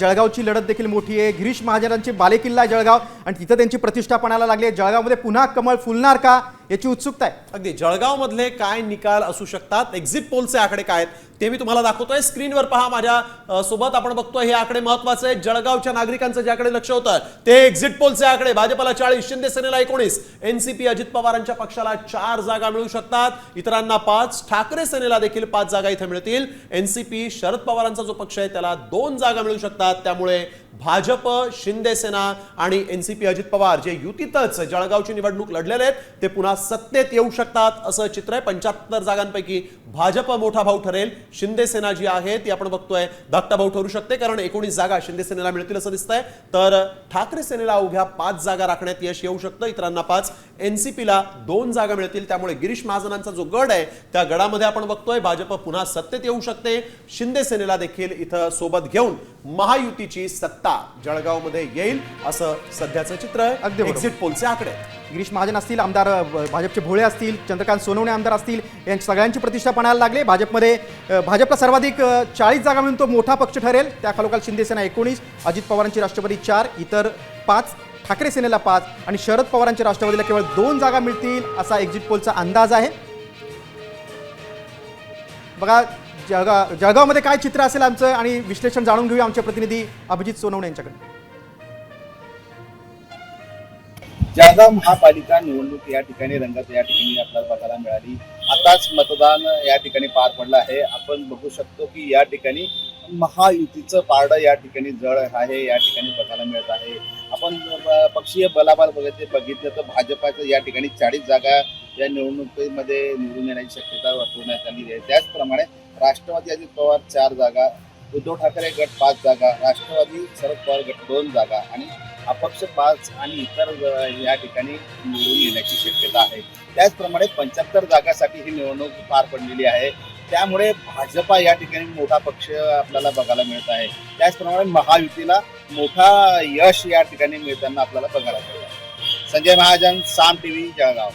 जळगावची लढत देखील मोठी आहे. गिरीश महाजनांची बालेकिल्ला आहे जळगाव आणि तिथं त्यांची प्रतिष्ठा पणाला लागली आहे. जळगावमध्ये पुन्हा कमळ फुलणार का? याची उत्सुकता आहे. अगदी. जळगाव मधले काय निकाल असू शकतात? एक्झिट पोलचे आकडे काय आहेत? ते मी तुम्हाला दाखवतोय. स्क्रीनवर पहा माझ्या सोबत आपण बघतोय हे आकडे महत्त्वाचे आहेत. जळगावच्या नागरिकांचं ज्याकडे लक्ष होतं ते एक्झिट पोलचे आकडे. भाजपला चाळीस शिंदे सेनेला एकोणीस. एनसीपी अजित पवारांच्या पक्षाला चार जागा मिळू शकतात. इतरांना पाच. ठाकरे सेनेला देखील पाच जागा इथे मिळतील. एनसीपी शरद पवारांचा जो पक्ष आहे त्याला दोन जागा मिळू शकतात. त्यामुळे भाजप शिंदेसेना आणि N C P Ajit Pawar जे युतीतच जळगावची निवडणूक लढलेले आहेत ते पुन्हा सत्तेत येऊ शकतात असं चित्र आहे. पंच्याहत्तर जागांपैकी भाजप मोठा भाऊ ठरेल. शिंदे सेना जी आहे ती आपण बघतोय. धाकटा भाऊ ठरू शकते कारण एकोणीस जागा शिंदेसेनेला मिळतील असं दिसतंय. तर ठाकरे सेनेला उभ्या पाच जागा राखण्यात यश येऊ शकतं. इतरांना पाच. एनसीपीला दोन जागा मिळतील. त्यामुळे गिरीश महाजनांचा जो गड आहे त्या गडामध्ये आपण बघतोय. भाजप पुन्हा सत्तेत येऊ शकते. शिंदे सेनेला देखील इथं सोबत घेऊन महायुतीची सत्ता जळगावमध्ये येईल असं सध्याचं चित्र अगदी आहे बरोबर. एक्झिट पोलचे आकडे. गिरीश महाजन असतील आमदार भाजपचे भोळे असतील चंद्रकांत सोनवणे आमदार असतील यांची सगळ्यांची प्रतिष्ठा पणाला लागली. भाजपमध्ये भाजपला सर्वाधिक चाळीस जागा मिळून तो मोठा पक्ष ठरेल. त्या खालोखाल शिंदे सेना एकोणीस अजित पवारांची राष्ट्रवादी चार इतर पाच ठाकरे सेनेला पाच आणि शरद पवारांच्या राष्ट्रवादीला केवळ दोन जागा मिळतील असा एक्झिट पोलचा अंदाज आहे. बघा जळगाव जळगावमध्ये काय चित्र असेल आमचं आणि विश्लेषण जाणून घेऊया आमचे प्रतिनिधी अभिजित सोनवणे यांच्याकडे जळगाव महापालिका निवडणूक या ठिकाणी रंगात या ठिकाणी आपल्याला बघायला मिळाली. आताच मतदान या ठिकाणी पार पडलं आहे. आपण बघू शकतो की या ठिकाणी महायुतीचं पारडं या ठिकाणी जळ आहे या ठिकाणी बघायला मिळत आहे. आपण पक्षीय बलाबल बघितले बघितलं तर भाजपाचं या ठिकाणी चाळीस जागा या निवडणुकीमध्ये निवडून येण्याची शक्यता वर्तवण्यात आली आहे. त्याचप्रमाणे राष्ट्रवादी अजित पवार चार जागा उद्धव ठाकरे गट पाच जागा राष्ट्रवादी शरद पवार गट दोन जागा आणि अपक्ष पाच आणि इतर या ठिकाणी निवडून येण्याची शक्यता आहे. त्याचप्रमाणे पंच्याहत्तर जागासाठी ही निवडणूक पार पडलेली आहे. त्यामुळे भाजपा या ठिकाणी मोठा पक्ष आपल्याला बघायला मिळत आहे. त्याचप्रमाणे महायुतीला मोठा यश या ठिकाणी मिळताना आपल्याला बघायला मिळत आहे. Sanjay Mahajan Saam T V Jalgaon.